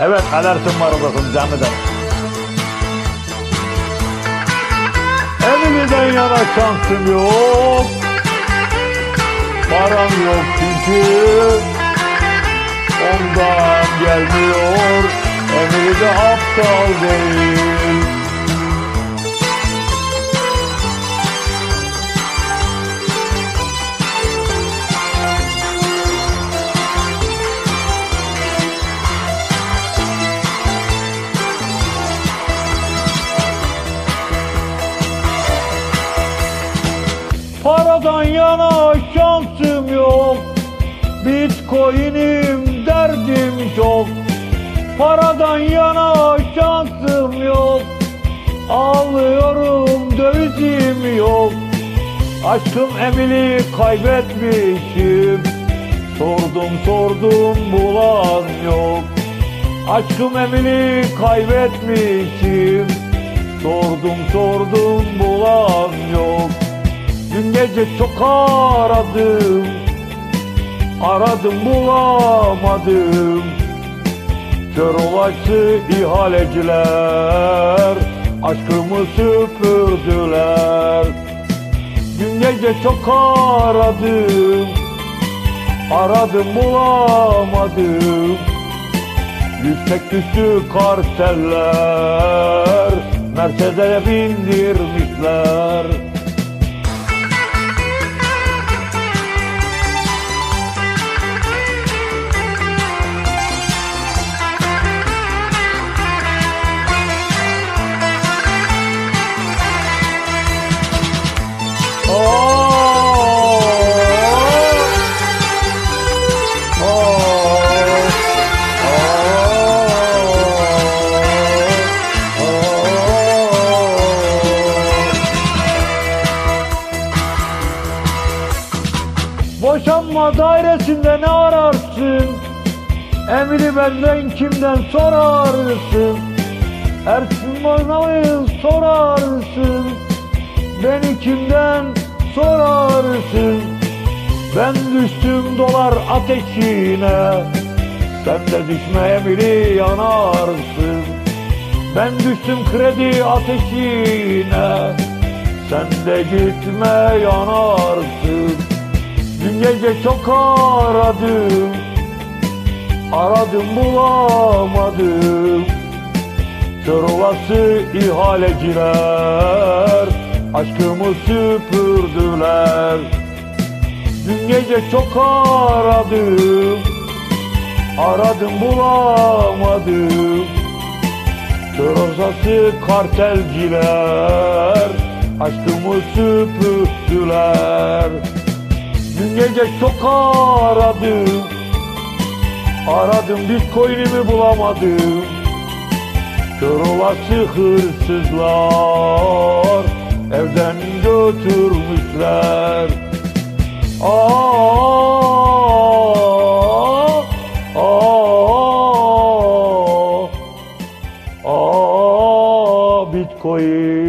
Evet alertim var odasın camiden. Elimden yana şansım yok. Param yok çünkü ondan gelmiyor. Emri de aptal değil. Paradan yana şansım yok. Bitcoin'im derdim çok. Paradan yana şansım yok. Ağlıyorum dövizim yok. Aşkım Emili kaybetmişim. Sordum sordum bulan yok. Aşkım Emili kaybetmişim. Sordum sordum bulan yok Dün gece çok aradım. Aradım bulamadım. Kör olası ihaleciler Aşkımı süpürdüler. Dün gece çok aradım. Aradım bulamadım. Yüksek güçlü karteller. Mercedes'e bindirmişler Boşanma dairesinde ne ararsın? Emri benden kimden sorarsın? Ersin Boyna'yı sorarsın. Beni kimden sorarsın? Ben düştüm dolar ateşine. Sen de düşme Emri yanarsın. Ben düştüm kredi ateşine. Sen de gitme yanarsın Dün gece çok aradım. Aradım bulamadım. Kör olası ihaleciler Aşkımı süpürdüler. Dün gece çok aradım. Aradım bulamadım. Kör olası kartelciler Aşkımı süpürdüler Dün gece çok aradım. Aradım bitcoin'imi bulamadım. Kör olası hırsızlar Evden götürmüşler. Aa, aa, aa, bitcoin